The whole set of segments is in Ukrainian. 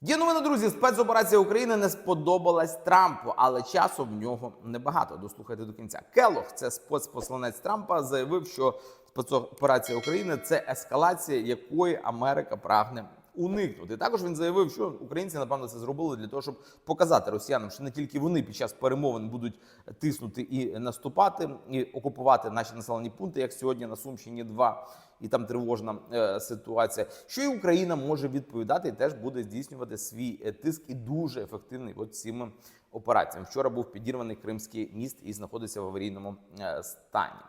Є новини, друзі. Спецоперація України не сподобалась Трампу, але часу в нього небагато. Дослухайте до кінця. Келох, це спецпосланець Трампа, заявив, що спецоперація України це ескалація, якої Америка прагне уникнути. Також він заявив, що українці напевно це зробили для того, щоб показати росіянам, що не тільки вони під час перемовин будуть тиснути і наступати, і окупувати наші населені пункти, як сьогодні на Сумщині 2 і там тривожна е, ситуація. Що і Україна може відповідати і теж буде здійснювати свій е, тиск і дуже ефективний от цими операціями. Вчора був підірваний Кримський міст і знаходиться в аварійному е, стані.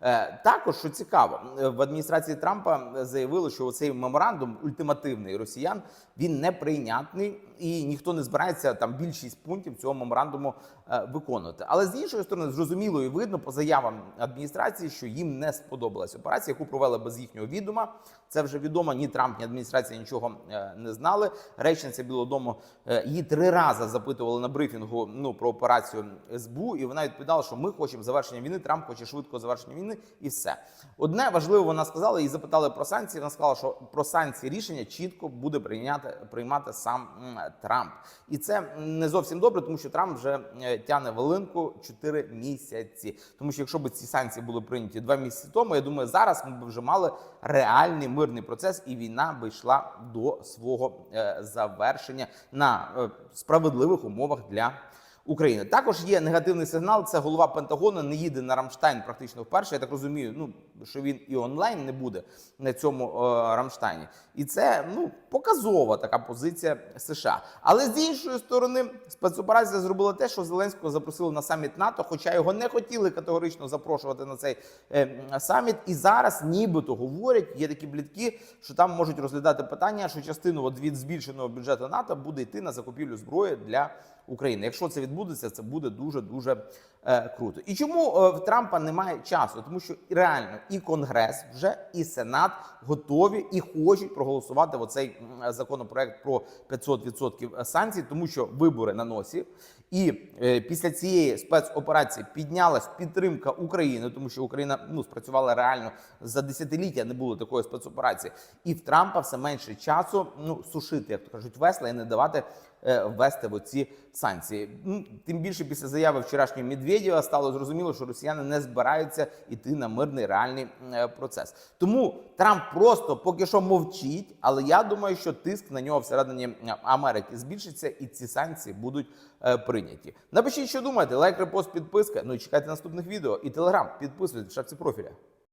Е, Також що цікаво, е, в адміністрації Трампа заявили, що цей меморандум ультимативний росіян він неприйнятний і ніхто не збирається там більшість пунктів цього меморандуму е, виконувати. Але з іншої сторони, зрозуміло і видно по заявам адміністрації, що їм не сподобалась операція, яку провели без їхнього відома. Це вже відомо. Ні Трамп, ні адміністрація нічого е, не знали. Речниця Білого Дому е, її три рази запитували на брифінгу ну про операцію СБУ, і вона відповідала, що ми хочемо завершення війни. Трамп хоче швидкого завершення війни, і все одне важливо. Вона сказала і запитали про санкції. Вона сказала, що про санкції рішення чітко буде прийняти приймати сам Трамп, і це не зовсім добре, тому що Трамп вже е, тяне волинку 4 місяці. Тому що якщо б ці санкції були прийняті два місяці тому, я думаю, зараз ми б вже мали реальний мирний процес, і війна би йшла до свого е, завершення на е, справедливих умовах для. України також є негативний сигнал. Це голова Пентагону не їде на Рамштайн практично вперше. Я так розумію, ну що він і онлайн не буде на цьому е, Рамштайні, і це ну показова така позиція США. Але з іншої сторони, спецоперація зробила те, що Зеленського запросили на саміт НАТО, хоча його не хотіли категорично запрошувати на цей е, саміт. І зараз, нібито говорять, є такі блітки, що там можуть розглядати питання, що частину від збільшеного бюджету НАТО буде йти на закупівлю зброї для. України. Якщо це відбудеться, це буде дуже дуже е, круто. І чому е, в Трампа немає часу? Тому що реально і Конгрес вже і Сенат готові і хочуть проголосувати оцей законопроект про 500% санкцій, тому що вибори на носі. І е, після цієї спецоперації піднялась підтримка України, тому що Україна ну спрацювала реально за десятиліття. Не було такої спецоперації, і в Трампа все менше часу ну сушити, як то кажуть, весла і не давати е, ввести в оці санкції. Тим більше після заяви вчорашнього Медведєва стало зрозуміло, що росіяни не збираються йти на мирний реальний е, процес. Тому Трамп просто поки що мовчить, але я думаю, що тиск на нього всередині е, Америки збільшиться, і ці санкції будуть е, прийняті. Напишіть, що думаєте, лайк, репост, підписка. Ну і чекайте наступних відео. І телеграм підписуйтесь в шапці профіля.